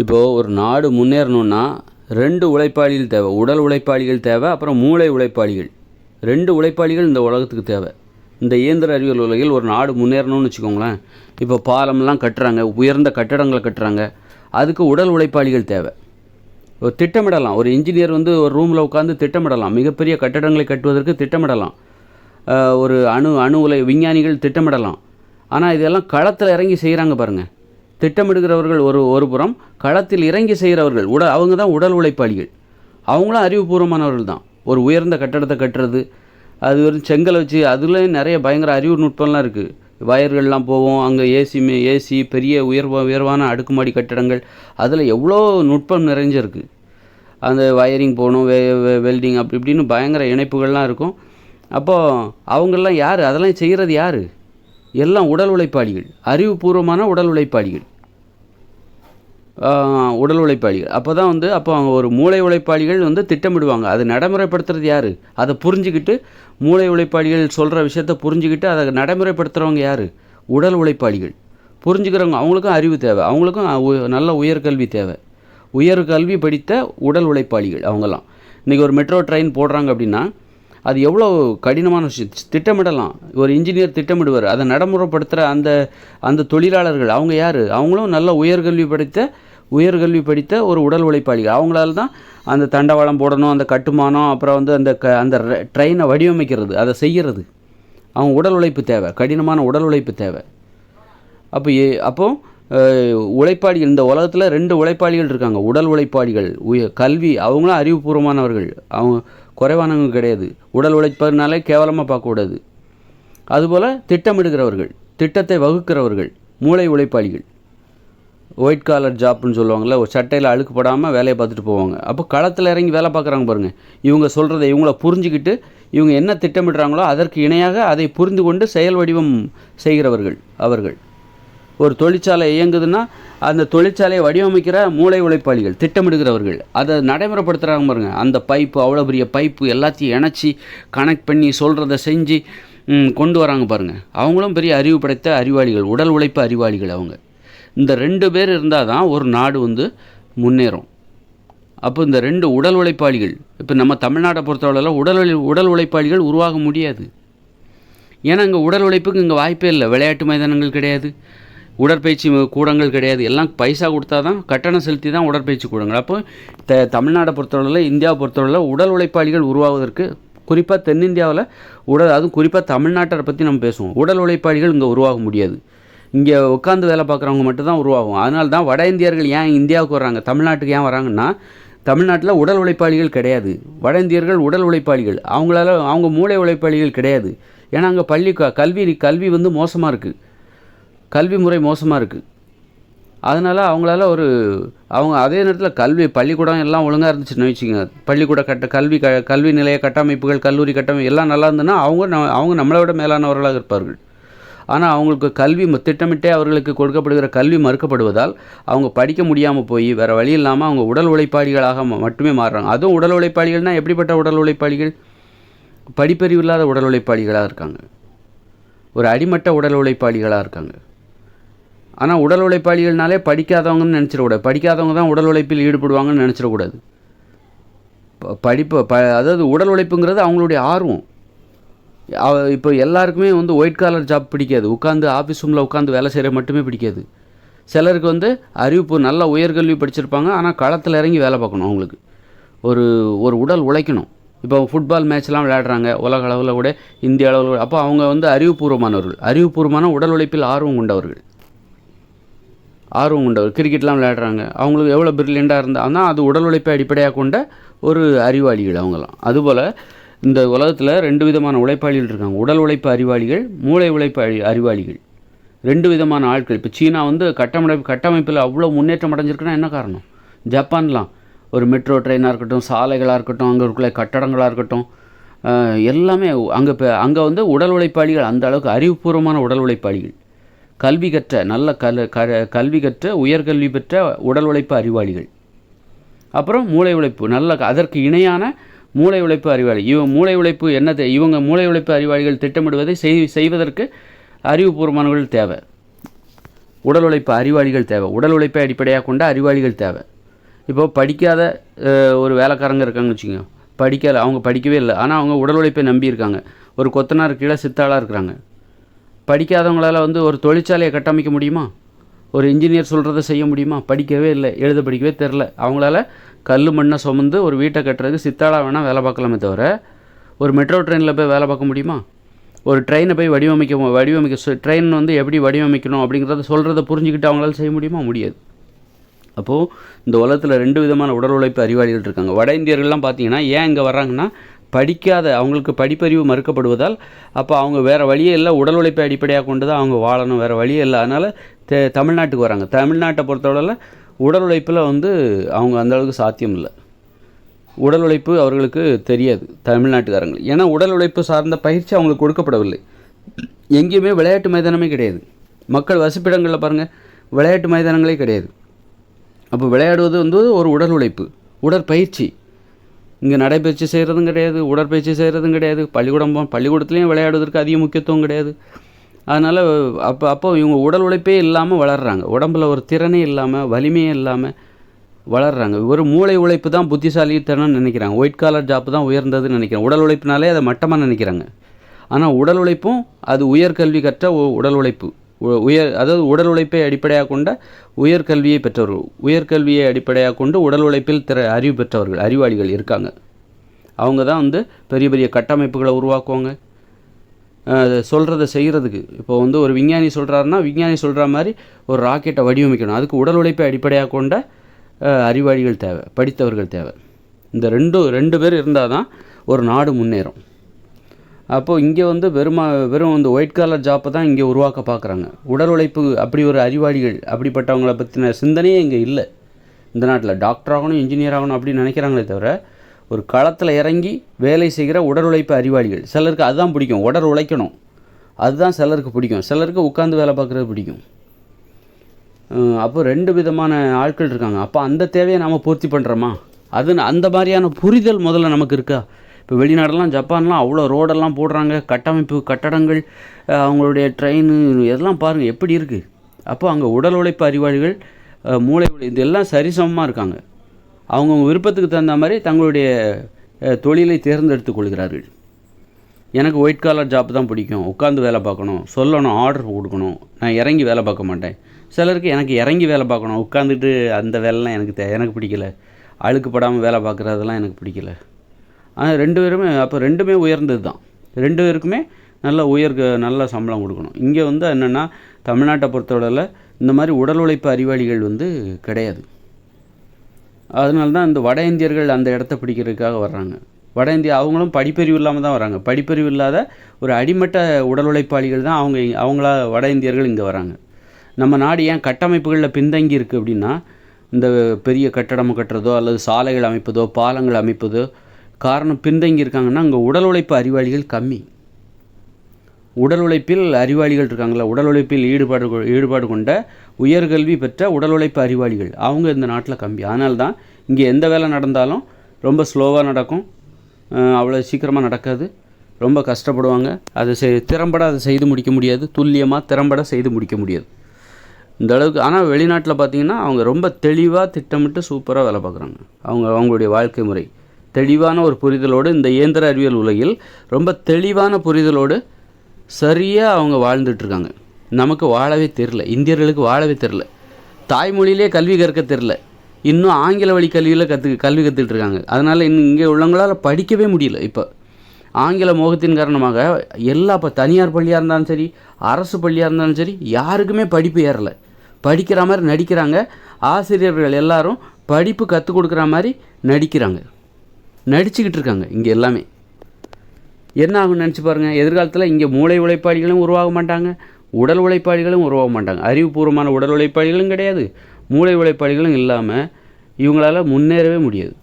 இப்போது ஒரு நாடு முன்னேறணுன்னா ரெண்டு உழைப்பாளிகள் தேவை. உடல் உழைப்பாளிகள் தேவை அப்புறம் மூளை உழைப்பாளிகள். ரெண்டு உழைப்பாளிகள் இந்த உலகத்துக்கு தேவை. இந்த இயந்திர அறிவியல் உலகில் ஒரு நாடு முன்னேறணும்னு வச்சுக்கோங்களேன். இப்போ பாலம்லாம் கட்டுறாங்க உயர்ந்த கட்டடங்களை கட்டுறாங்க. அதுக்கு உடல் உழைப்பாளிகள் தேவை. ஒரு திட்டமிடலாம். ஒரு இன்ஜினியர் வந்து ஒரு ரூமில் உட்காந்து திட்டமிடலாம். மிகப்பெரிய கட்டடங்களை கட்டுவதற்கு திட்டமிடலாம். ஒரு அணு அணு உலை விஞ்ஞானிகள் திட்டமிடலாம். ஆனால் இதெல்லாம் களத்தில் இறங்கி செய்கிறாங்க பாருங்கள் திட்டமிடுகிறவர்கள் ஒரு ஒரு புறம் களத்தில் இறங்கி செய்கிறவர்கள் உட அவங்க தான் உடல் உழைப்பாளிகள். அவங்களும் அறிவுபூர்வமானவர்கள் தான். ஒரு உயர்ந்த கட்டடத்தை கட்டுறது அது ஒரு செங்கலை வச்சு அதுலேயும் நிறைய பயங்கர அறிவு நுட்பம்லாம் இருக்குது வயர்கள்லாம் போவோம் அங்கே ஏசி ஏசி பெரிய உயர்வ உயர்வான அடுக்குமாடி கட்டடங்கள் அதில் எவ்வளோ நுட்பம் நிறைஞ்சிருக்கு. அந்த வயரிங் போகணும் வெ வெல்டிங் அப்படி இப்படின்னு பயங்கர இணைப்புகள்லாம் இருக்கும். அப்போது அவங்கெல்லாம் யார்? அதெல்லாம் செய்கிறது யார்? எல்லாம் உடல் உழைப்பாளிகள் அறிவுபூர்வமான உடல் உழைப்பாளிகள். உடல் உழைப்பாளிகள். அப்போ தான் வந்து அப்போ அவங்க ஒரு மூளை உழைப்பாளிகள் வந்து திட்டமிடுவாங்க. அது நடைமுறைப்படுத்துறது யார்? அதை புரிஞ்சுக்கிட்டு மூளை உழைப்பாளிகள் சொல்கிற விஷயத்த புரிஞ்சுக்கிட்டு அதை நடைமுறைப்படுத்துகிறவங்க யார்? உடல் உழைப்பாளிகள். புரிஞ்சுக்கிறவங்க அவங்களுக்கும் அறிவு தேவை. அவங்களுக்கும் உ- நல்ல உயர்கல்வி தேவை. உயர் கல்வி படித்த உடல் உழைப்பாளிகள் அவங்கெல்லாம் இன்றைக்கி ஒரு மெட்ரோ ட்ரெயின் போடுறாங்க அப்படின்னா அது எவ்வளோ கடினமான விஷயம். திட்டமிடலாம். ஒரு இன்ஜினியர் திட்டமிடுவார். அதை நடைமுறைப்படுத்துகிற அந்த அந்த தொழிலாளர்கள் அவங்க யார்? அவங்களும் நல்ல உயர்கல்வி படித்த உயர்கல்வி படித்த ஒரு உடல் உழைப்பாளிகள். அவங்களால தான் அந்த தண்டவாளம் போடணும் அந்த கட்டுமானம் அப்புறம் வந்து அந்த க அந்த ட்ரெயினை வடிவமைக்கிறது அதை செய்கிறது அவங்க உடல் உழைப்பு தேவை. கடினமான உடல் உழைப்பு தேவை. அப்போ ஏ அப்போ உழைப்பாளிகள் இந்த உலகத்தில் ரெண்டு உழைப்பாளிகள் இருக்காங்க. உடல் உழைப்பாளிகள் உய கல்வி அவங்களும் அறிவுபூர்வமானவர்கள். அவங்க குறைவானவங்க கிடையாது. உடல் உழைப்பதுனாலே கேவலமாக பார்க்கக்கூடாது. அதுபோல் திட்டமிடுகிறவர்கள் திட்டத்தை வகுக்கிறவர்கள் மூளை உழைப்பாளிகள். ஒயிட் காலர் ஜாப்னு சொல்லுவாங்கள்ல ஒரு சட்டையில் அழுக்குப்படாமல் வேலையை பார்த்துட்டு போவாங்க. அப்போ களத்தில் இறங்கி வேலை பார்க்குறாங்க பாருங்கள் இவங்க சொல்கிறத இவங்கள புரிஞ்சுக்கிட்டு இவங்க என்ன திட்டமிடுறாங்களோ அதற்கு இணையாக அதை புரிந்து கொண்டு செயல் வடிவம் செய்கிறவர்கள் அவர்கள். ஒரு தொழிற்சாலை இயங்குதுன்னா அந்த தொழிற்சாலையை வடிவமைக்கிற மூளை உழைப்பாளிகள் திட்டமிடுகிறவர்கள் அதை நடைமுறைப்படுத்துகிறாங்க பாருங்க. அந்த பைப்பு அவ்வளோ பெரிய பைப்பு எல்லாத்தையும் இணைச்சி கனெக்ட் பண்ணி சொல்கிறத செஞ்சு கொண்டு வராங்க பாருங்கள் அவங்களும் பெரிய அறிவு படைத்த அறிவாளிகள் உடல் உழைப்பு அறிவாளிகள் அவங்க. இந்த ரெண்டு பேர் இருந்தால் தான் ஒரு நாடு வந்து முன்னேறும். அப்போ இந்த ரெண்டு உடல் உழைப்பாளிகள் இப்போ நம்ம தமிழ்நாட்டை பொறுத்தவரையில் உடல் உழை- உடல் உழைப்பாளிகள் உருவாக முடியாது. ஏன்னா இங்கே உடல் உழைப்புக்கு இங்கே வாய்ப்பே இல்லை. விளையாட்டு மைதானங்கள் கிடையாது. உடற்பயிற்சி கூடங்கள் கிடையாது. எல்லாம் பைசா கொடுத்தா தான் கட்டணம் செலுத்தி தான் உடற்பயிற்சி கூடங்கள். அப்போ த தமிழ்நாடை பொறுத்தவரையில் இந்தியாவை பொறுத்தவரையில் உடல் உழைப்பாளிகள் உருவாவதற்கு குறிப்பாக தென்னிந்தியாவில் உடல் அதுவும் குறிப்பாக தமிழ்நாட்டை பற்றி நம்ம பேசுவோம். உடல் உழைப்பாளிகள் இங்கே உருவாக முடியாது. இங்கே உட்காந்து வேலை பார்க்குறவங்க மட்டும்தான் உருவாகும். அதனால தான் வட இந்தியர்கள் ஏன் இந்தியாவுக்கு வர்றாங்க? தமிழ்நாட்டுக்கு ஏன் வராங்கன்னா தமிழ்நாட்டில் உடல் உழைப்பாளிகள் கிடையாது. வட இந்தியர்கள் உடல் உழைப்பாளிகள். அவங்களால அவங்க மூளை உழைப்பாளிகள் கிடையாது. ஏன்னா அங்கே பள்ளி க- கல்வி கல்வி வந்து மோசமாக இருக்குது கல்வி முறை மோசமாக இருக்குது அதனால் அவங்களால ஒரு அவங்க அதே நேரத்தில் கல்வி பள்ளிக்கூடம் எல்லாம் ஒழுங்காக இருந்துச்சுன்னு வச்சுக்கோங்க. பள்ளிக்கூட கட்ட கல்வி க கல்வி நிலைய கட்டமைப்புகள் கல்லூரி கட்டமைப்பு எல்லாம் நல்லா இருந்ததுன்னா அவங்க ந- அவங்க நம்மளை விட மேலானவர்களாக இருப்பார்கள். ஆனால் அவங்களுக்கு கல்வி ம- திட்டமிட்டே அவர்களுக்கு கொடுக்கப்படுகிற கல்வி மறுக்கப்படுவதால் அவங்க படிக்க முடியாமல் போய் வேறு வழி இல்லாமல் அவங்க உடல் உழைப்பாளிகளாக ம- மட்டுமே மாறுறாங்க. அதுவும் உடல் உழைப்பாளிகள்னால் எப்படிப்பட்ட உடல் உழைப்பாளிகள்? படிப்பறிவு இல்லாத உடல் உழைப்பாளிகளாக இருக்காங்க. ஒரு அடிமட்ட உடல் உழைப்பாளிகளாக இருக்காங்க. ஆனால் உடல் உழைப்பாளிகள்னாலே படிக்காதவங்கன்னு நினச்சிடக்கூடாது. படிக்காதவங்க தான் உடல் உழைப்பில் ஈடுபடுவாங்கன்னு நினச்சிடக்கூடாது. ப- படிப்பு ப அதாவது உடல் உழைப்புங்கிறது அவங்களுடைய ஆர்வம். இப்போ எல்லாருக்குமே வந்து ஒயிட் காலர் ஜாப் பிடிக்காது. உட்காந்து ஆஃபீஸ் ரூமில் உட்காந்து வேலை செய்கிற மட்டுமே பிடிக்காது. சிலருக்கு வந்து அறிவிப்பு நல்ல உயர்கல்வி படிச்சிருப்பாங்க. ஆனால் களத்தில் இறங்கி வேலை பார்க்கணும் அவங்களுக்கு. ஒரு ஒரு உடல் உழைக்கணும். இப்போ ஃபுட்பால் மேட்ச்லாம் விளையாடுறாங்க. உலக அளவில் கூட இந்திய அளவில் அப்போ அவங்க வந்து அறிவுபூர்வமானவர்கள். அறிவுபூர்வமான உடல் உழைப்பில் ஆர்வம் கொண்டவர்கள். ஆர்வம் கொண்டவர். கிரிக்கெட்லாம் விளையாடுறாங்க. அவங்களுக்கு எவ்வளோ பிரில்லியண்ட்டாக இருந்தால் ஆனால் அது உடல் உழைப்பை அடிப்படையாக கொண்ட ஒரு அறிவாளிகள் அவங்களாம் அதுபோல் இந்த உலகத்தில் ரெண்டு விதமான உழைப்பாளிகள் இருக்காங்க. உடல் உழைப்பு அறிவாளிகள் மூளை உழைப்பு அறி அறிவாளிகள். ரெண்டு விதமான ஆட்கள். இப்போ சீனா வந்து கட்டமைப்பு கட்டமைப்பில் அவ்வளோ முன்னேற்றம் அடைஞ்சிருக்குன்னா என்ன காரணம்? ஜப்பான்லாம். ஒரு மெட்ரோ ட்ரெயினாக இருக்கட்டும் சாலைகளாக இருக்கட்டும் அங்கே இருக்கிற கட்டடங்களாக இருக்கட்டும் எல்லாமே அங்கே இப்போ அங்கே வந்து உடல் உழைப்பாளிகள் அந்த அளவுக்கு அறிவுபூர்வமான உடல் உழைப்பாளிகள். கல்வி கற்ற நல்ல கல் க கல்வி கற்ற உயர்கல்வி பெற்ற உடல் உழைப்பு அறிவாளிகள். அப்புறம் மூளை உழைப்பு நல்ல அதற்கு இணையான மூளை உழைப்பு அறிவாளி. இவங்க மூளை உழைப்பு என்னது? இவங்க மூளை உழைப்பு அறிவாளிகள் திட்டமிடுவதை செய் செய்வதற்கு அறிவுபூர்வமானவர்கள் தேவை. உடல் உழைப்பு அறிவாளிகள் தேவை. உடல் உழைப்பை அடிப்படையாக கொண்ட அறிவாளிகள் தேவை. இப்போ படிக்காத ஒரு வேலைக்காரங்க இருக்காங்கன்னு வச்சுக்கோங்க. படிக்கலை அவங்க படிக்கவே இல்லை. ஆனால் அவங்க உடல் உழைப்பை நம்பி இருக்காங்க. ஒரு கொத்தனார் கீழே சித்தாளாக இருக்கிறாங்க. படிக்காதவங்களால் வந்து ஒரு தொழிற்சாலையை கட்டமைக்க முடியுமா? ஒரு இன்ஜினியர் சொல்கிறத செய்ய முடியுமா? படிக்கவே இல்லை எழுத படிக்கவே தெரில. அவங்களால கல் மண்ணை சுமந்து ஒரு வீட்டை கட்டுறதுக்கு சித்தாளாக வேணால் வேலை பார்க்கலாமே தவிர ஒரு மெட்ரோ ட்ரெயினில் போய் வேலை பார்க்க முடியுமா? ஒரு ட்ரெயினை போய் வடிவமைக்க வடிவமைக்க ட்ரெயின் வந்து எப்படி வடிவமைக்கணும் அப்படிங்கிறத சொல்கிறத புரிஞ்சுக்கிட்டு அவங்களால செய்ய முடியுமா? முடியாது. அப்போது இந்த உலகத்தில் ரெண்டு விதமான உடல் உழைப்பு அறிவாளிகள் இருக்காங்க. வட இந்தியர்கள்லாம் பார்த்தீங்கன்னா ஏன் இங்கே வர்றாங்கன்னா படிக்காத அவங்களுக்கு படிப்பறிவு மறுக்கப்படுவதால் அப்போ அவங்க வேறு வழியே இல்லை உடல் உழைப்பை அடிப்படையாக கொண்டு தான் அவங்க வாழணும் வேறு வழியே இல்லை. அதனால் தெ தமிழ்நாட்டுக்கு வராங்க. தமிழ்நாட்டை பொறுத்தவரையில் உடல் உழைப்பில் வந்து அவங்க அந்தளவுக்கு சாத்தியம் இல்லை. உடல் உழைப்பு அவர்களுக்கு தெரியாது தமிழ்நாட்டுக்காரங்க ஏன்னா உடல் உழைப்பு சார்ந்த பயிற்சி அவங்களுக்கு கொடுக்கப்படவில்லை. எங்கேயுமே விளையாட்டு மைதானமே கிடையாது. மக்கள் வசிப்பிடங்களில் பாருங்கள் விளையாட்டு மைதானங்களே கிடையாது. அப்போ விளையாடுவது வந்து ஒரு உடல் உழைப்பு உடற்பயிற்சி. இங்கே நடைப்பயிற்சி செய்கிறதும் கிடையாது உடற்பயிற்சி செய்கிறதும் கிடையாது. பள்ளிக்கூடம் பள்ளிக்கூடத்துலேயும் விளையாடுவதற்கு அதிக முக்கியத்துவம் கிடையாது. அதனால் அப்போ அப்போ இவங்க உடல் உழைப்பே இல்லாமல் வளர்கிறாங்க உடம்புல ஒரு திறனே இல்லாமல் வலிமையே இல்லாமல் வளர்கிறாங்க ஒரு மூளை உழைப்பு தான் புத்திசாலித்தனம்னு நினைக்கிறாங்க. ஒயிட் காலர் ஜாப் தான் உயர்ந்ததுன்னு நினைக்கிறாங்க. உடல் உழைப்புனாலே அதை மட்டமாக நினைக்கிறாங்க. ஆனால் உடல் உழைப்பும் அது உயர்கல்வி கற்ற உடல் உழைப்பு. உயர் அதாவது உடல் உழைப்பை அடிப்படையாக கொண்ட உயர்கல்வியை பெற்றவர்கள் உயர்கல்வியை அடிப்படையாக கொண்டு உடல் உழைப்பில் திற அறிவு பெற்றவர்கள் அறிவாளிகள் இருக்காங்க. அவங்க தான் வந்து பெரிய பெரிய கட்டமைப்புகளை உருவாக்குவாங்க. சொல்கிறத செய்கிறதுக்கு இப்போ வந்து ஒரு விஞ்ஞானி சொல்கிறாருன்னா விஞ்ஞானி சொல்கிற மாதிரி ஒரு ராக்கெட்டை வடிவமைக்கணும். அதுக்கு உடல் உழைப்பை அடிப்படையாக கொண்ட அறிவாளிகள் தேவை படித்தவர்கள் தேவை. இந்த ரெண்டு ரெண்டு பேர் இருந்தால் தான் ஒரு நாடு முன்னேறும். அப்போது இங்கே வந்து வெறுமா வெறும் இந்த ஒயிட் காலர் ஜாப்பை தான் இங்கே உருவாக்க பார்க்குறாங்க. உடல் உழைப்பு அப்படி ஒரு அறிவாளிகள் அப்படிப்பட்டவங்களை பற்றின சிந்தனையே இங்கே இல்லை. இந்த நாட்டில் டாக்டர் ஆகணும் இன்ஜினியர் ஆகணும் அப்படின்னு நினைக்கிறாங்களே தவிர ஒரு களத்தில் இறங்கி வேலை செய்கிற உடல் உழைப்பு அறிவாளிகள் சிலருக்கு அதுதான் பிடிக்கும் உடல் உழைக்கணும். அதுதான் சிலருக்கு பிடிக்கும். சிலருக்கு உட்காந்து வேலை பார்க்குறது பிடிக்கும். அப்போ ரெண்டு விதமான ஆட்கள் இருக்காங்க. அப்போ அந்த தேவையை நாம் பூர்த்தி பண்ணுறோமா அது அந்த மாதிரியான புரிதல் முதல்ல நமக்கு இருக்கா? இப்போ வெளிநாடெல்லாம் ஜப்பான்லாம் அவ்வளோ ரோடெல்லாம் போடுறாங்க கட்டமைப்பு கட்டடங்கள் அவங்களுடைய ட்ரெயின் இதெல்லாம் பாருங்கள் எப்படி இருக்குது அப்போ அங்கே உடல் உழைப்பு அறிவாளிகள் மூளை உழை இதெல்லாம் சரிசமமாக இருக்காங்க. அவங்கவுங்க விருப்பத்துக்கு தகுந்த மாதிரி தங்களுடைய தொழிலை தேர்ந்தெடுத்து கொள்கிறார்கள். எனக்கு ஒயிட் காலர் ஜாப் தான் பிடிக்கும். உட்காந்து வேலை பார்க்கணும். சொல்லணும் ஆர்டர் கொடுக்கணும். நான் இறங்கி வேலை பார்க்க மாட்டேன். சிலருக்கு எனக்கு இறங்கி வேலை பார்க்கணும். உட்காந்துட்டு அந்த வேலைலாம் எனக்கு தே எனக்கு பிடிக்கல. அழுக்குப்படாமல் வேலை பார்க்குறதெல்லாம் எனக்கு பிடிக்கல. ஆனால் ரெண்டு பேருமே அப்போ ரெண்டுமே உயர்ந்தது தான் ரெண்டு பேருக்குமே நல்ல உயர் நல்ல சம்பளம் கொடுக்கணும். இங்கே வந்து என்னென்னா தமிழ்நாட்டை பொறுத்தவரையில் இந்த மாதிரி உடல் உழைப்பு அறிவாளிகள் வந்து கிடையாது. அதனால தான் இந்த வட இந்தியர்கள் அந்த இடத்த பிடிக்கிறதுக்காக வர்றாங்க. வட இந்தியா அவங்களும் படிப்பறிவு இல்லாமல் தான் வராங்க படிப்பறிவு இல்லாத ஒரு அடிமட்ட உடல் உழைப்பாளிகள் தான் அவங்க அவங்களா வட இந்தியர்கள் இங்கே வராங்க நம்ம நாடு ஏன் கட்டமைப்புகளில் பின்தங்கி இருக்குது அப்படின்னா இந்த பெரிய கட்டடம் கட்டுறதோ அல்லது சாலைகள் அமைப்பதோ பாலங்கள் அமைப்பதோ காரணம் பின்தங்கி இருக்காங்கன்னா அங்கே உடல் உழைப்பு அறிவாளிகள் கம்மி. உடல் உழைப்பில் அறிவாளிகள் இருக்காங்களா உடல் உழைப்பில் ஈடுபாடு கொ- ஈடுபாடு கொண்ட உயர்கல்வி பெற்ற உடல் உழைப்பு அறிவாளிகள். அவங்க இந்த நாட்டில் கம்மி. அதனால தான் இங்கே எந்த வேலை நடந்தாலும் ரொம்ப ஸ்லோவாக நடக்கும். அவ்வளோ சீக்கிரமாக நடக்காது. ரொம்ப கஷ்டப்படுவாங்க. அதை செய் திறம்பட அதை செய்து முடிக்க முடியாது. துல்லியமாக திறம்பட செய்து முடிக்க முடியாது. இந்த அளவுக்கு ஆனால் வெளிநாட்டில் பார்த்தீங்கன்னா அவங்க ரொம்ப தெளிவாக திட்டமிட்டு சூப்பராக வேலை பார்க்குறாங்க அவங்க அவங்களுடைய வாழ்க்கை முறை. தெளிவான ஒரு புரிதலோடு இந்த இயந்திர அறிவியல் உலகில் ரொம்ப தெளிவான புரிதலோடு சரியாக அவங்க வாழ்ந்துட்டு இருக்காங்க நமக்கு வாழவே தெரில இந்தியர்களுக்கு வாழவே தெரில தாய்மொழியிலே கல்வி கற்க தெரில இன்னும் ஆங்கில வழி கல்வியில் கற்று கல்வி கற்றுக்கிட்டு இருக்காங்க அதனால் இன்னும் இங்கே உள்ளவங்களால் படிக்கவே முடியல இப்போ. ஆங்கில மோகத்தின் காரணமாக எல்லா இப்போ தனியார் பள்ளியாக இருந்தாலும் சரி அரசு பள்ளியாக இருந்தாலும் சரி யாருக்குமே படிப்பு ஏறலை. படிக்கிற மாதிரி நடிக்கிறாங்க. ஆசிரியர்கள் எல்லாரும் படிப்பு கற்றுக் கொடுக்குற மாதிரி நடிக்கிறாங்க. நடிச்சுக்கிட்டு இருக்காங்க இங்கே எல்லாமே. என்ன ஆகும்னு நினச்சி பாருங்கள் எதிர்காலத்தில் இங்கே மூளை உழைப்பாளிகளும் உருவாக மாட்டாங்க. உடல் உழைப்பாளிகளும் உருவாக மாட்டாங்க. அறிவுபூர்வமான உடல் உழைப்பாளிகளும் கிடையாது. மூளை உழைப்பாளிகளும் இல்லாமல் இவங்களால் முன்னேறவே முடியாது.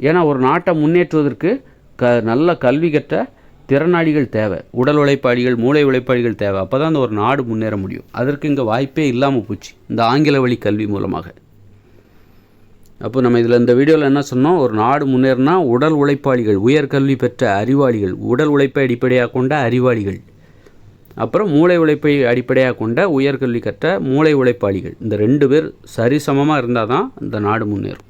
ஏன்னா ஒரு நாட்டை முன்னேற்றுவதற்கு க நல்ல கல்வி கற்ற திறனாளிகள் தேவை. உடல் உழைப்பாளிகள் மூளை உழைப்பாளிகள் தேவை. அப்போ தான் அந்த ஒரு நாடு முன்னேற முடியும். அதற்கு இங்கே வாய்ப்பே இல்லாமல் போச்சு. இந்த ஆங்கில வழி கல்வி மூலமாக. அப்போ நம்ம இதில் இந்த வீடியோவில் என்ன சொன்னோம்? ஒரு நாடு முன்னேறினா உடல் உழைப்பாளிகள் உயர்கல்வி பெற்ற அறிவாளிகள் உடல் உழைப்பை அடிப்படையாக கொண்ட அறிவாளிகள். அப்புறம் மூளை உழைப்பை அடிப்படையாக கொண்ட உயர்கல்வி கற்ற மூளை உழைப்பாளிகள். இந்த ரெண்டு பேர் சரிசமமாக இருந்தால் தான் இந்த நாடு முன்னேறும்.